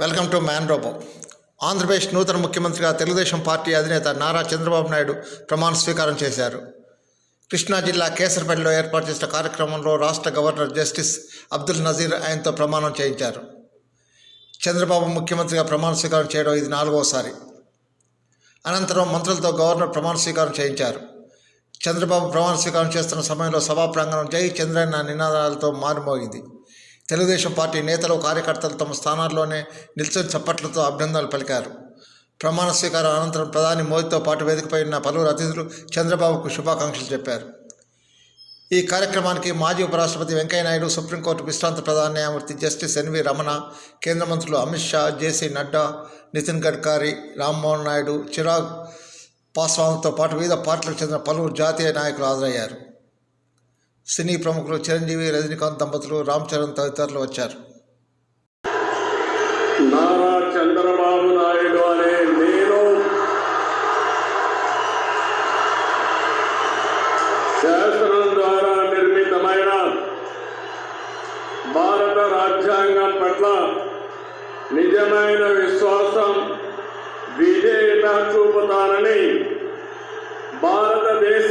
Welcome to man robo. Andhra Pradesh నూతన ముఖ్యమంత్రిగా Telugu Desam party అధినేత నారా చంద్రబాబు నాయుడు ప్రమాణ స్వీకారం చేశారు. కృష్ణా జిల్లా కేసరపల్లిలో ఏర్పాటు చేసిన కార్యక్రమంలో రాష్ట్ర గవర్నర్ జస్టిస్ అబ్దుల్ నజీర్ ఆయనతో ప్రమాణం చేయించారు. చంద్రబాబు ముఖ్యమంత్రిగా ప్రమాణ స్వీకారం చేయడం ఇది నాలుగోసారి అనంతరం మంత్రులతో గవర్నర్ ప్రమాణ స్వీకారం చేయించారు. చంద్రబాబు ప్రమాణ స్వీకారం చేస్తున్న సమయంలో సభా ప్రాంగణం జై చంద్రన్న నినాదాలతో మారుమోగింది. తెలుగుదేశం పార్టీ నేతలు కార్యకర్తలు తమ స్థానాల్లోనే నిల్చొని చప్పట్లతో అభినందనలు పలికారు. ప్రమాణ స్వీకారం అనంతరం ప్రధాని మోదీతో పాటు వేదికపై ఉన్న పలువురు అతిథులు చంద్రబాబుకు శుభాకాంక్షలు చెప్పారు. ఈ కార్యక్రమానికి మాజీ ఉపరాష్ట్రపతి వెంకయ్యనాయుడు సుప్రీంకోర్టు విశ్రాంత ప్రధాన న్యాయమూర్తి జస్టిస్ ఎన్వి రమణ కేంద్ర మంత్రులు అమిత్ షా జేసీ నడ్డా నితిన్ గడ్కరీ రామ్మోహన్ నాయుడు చిరాగ్ పాస్వాన్తో పాటు వివిధ పార్టీలకు చెందిన పలువురు జాతీయ నాయకులు హాజరయ్యారు. సినీ ప్రముఖులు చిరంజీవి రజనీకాంత్ దంపతులు రామ్ చరణ్ తదితరులు వచ్చారు. నారా చంద్రబాబు నాయుడు అనే నేను శాసనం ద్వారా నిర్మితమైన భారత రాజ్యాంగం పట్ల నిజమైన విశ్వాసం విధేయత చూపుతానని భారతదేశ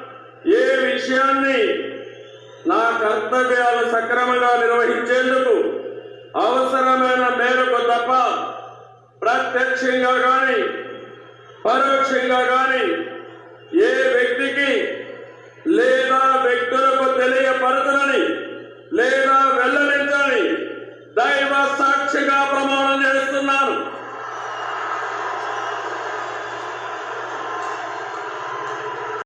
ఏ విషయాన్ని నా కర్తవ్యాలు సక్రమంగా నిర్వహించేందుకు అవసరమైన మేరకు తప్ప ప్రత్యక్షంగా కానీ పరోక్షంగా కానీ ఏ వ్యక్తికి లేదా వ్యక్తులకు తెలియపరచనని లేదా